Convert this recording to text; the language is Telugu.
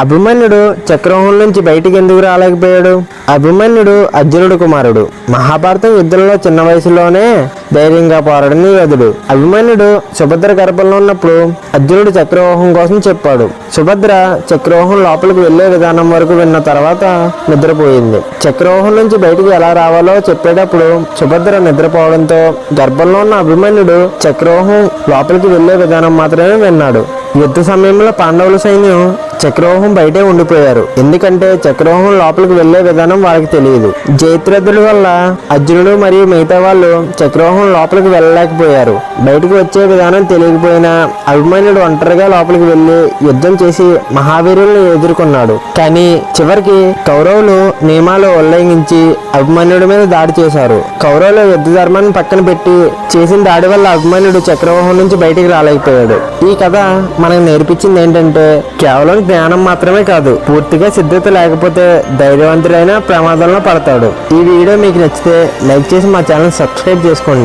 అభిమన్యుడు చక్రవ్యూహం నుంచి బయటికి ఎందుకు రాలేకపోయాడు? అభిమన్యుడు అర్జునుడు కుమారుడు. మహాభారతం యుద్ధంలో చిన్న వయసులోనే ధైర్యంగా పోరాడని యోధుడు. అభిమన్యుడు సుభద్ర గర్భంలో ఉన్నప్పుడు అర్జునుడు చక్రవ్యూహం కోసం చెప్పాడు. సుభద్ర చక్రవ్యూహం లోపలికి వెళ్ళే విధానం వరకు విన్న తర్వాత నిద్రపోయింది. చక్రవ్యూహం నుంచి బయటికి ఎలా రావాలో చెప్పేటప్పుడు సుభద్ర నిద్రపోవడంతో గర్భంలో ఉన్న అభిమన్యుడు చక్రవ్యూహం లోపలికి వెళ్ళే విధానం మాత్రమే విన్నాడు. యుద్ధ సమయంలో పాండవుల సైన్యం చక్రవ్యూహం బయటే ఉండిపోయారు. ఎందుకంటే చక్రవ్యూహం లోపలికి వెళ్ళే విధానం వాళ్ళకి తెలియదు. జయత్రథుల వల్ల అర్జునుడు మరియు మిగతా వాళ్ళు చక్రవ్యూహం లోపలికి వెళ్ళలేకపోయారు. బయటకు వచ్చే విధానం తెలియకపోయినా అభిమన్యుడు ఒంటరిగా లోపలికి వెళ్ళి యుద్ధం చేసి మహావీరుల్ని ఎదుర్కొన్నాడు. కానీ చివరికి కౌరవులు నియమాలు ఉల్లంఘించి అభిమన్యుడి మీద దాడి చేశారు. కౌరవుల యుద్ధ ధర్మాన్ని పక్కన పెట్టి చేసిన దాడి వల్ల అభిమన్యుడు చక్రవ్యూహం నుంచి బయటికి రాలేకపోయాడు. ఈ కథ మనకు నేర్పించింది ఏంటంటే కేవలం జ్ఞానం మాత్రమే కాదు పూర్తిగా సిద్ధత లేకపోతే ధైర్యవంతుడైన ప్రమాదంలో పడతాడు. ఈ వీడియో మీకు నచ్చితే లైక్ చేసి మా ఛానల్ సబ్స్క్రైబ్ చేసుకోండి.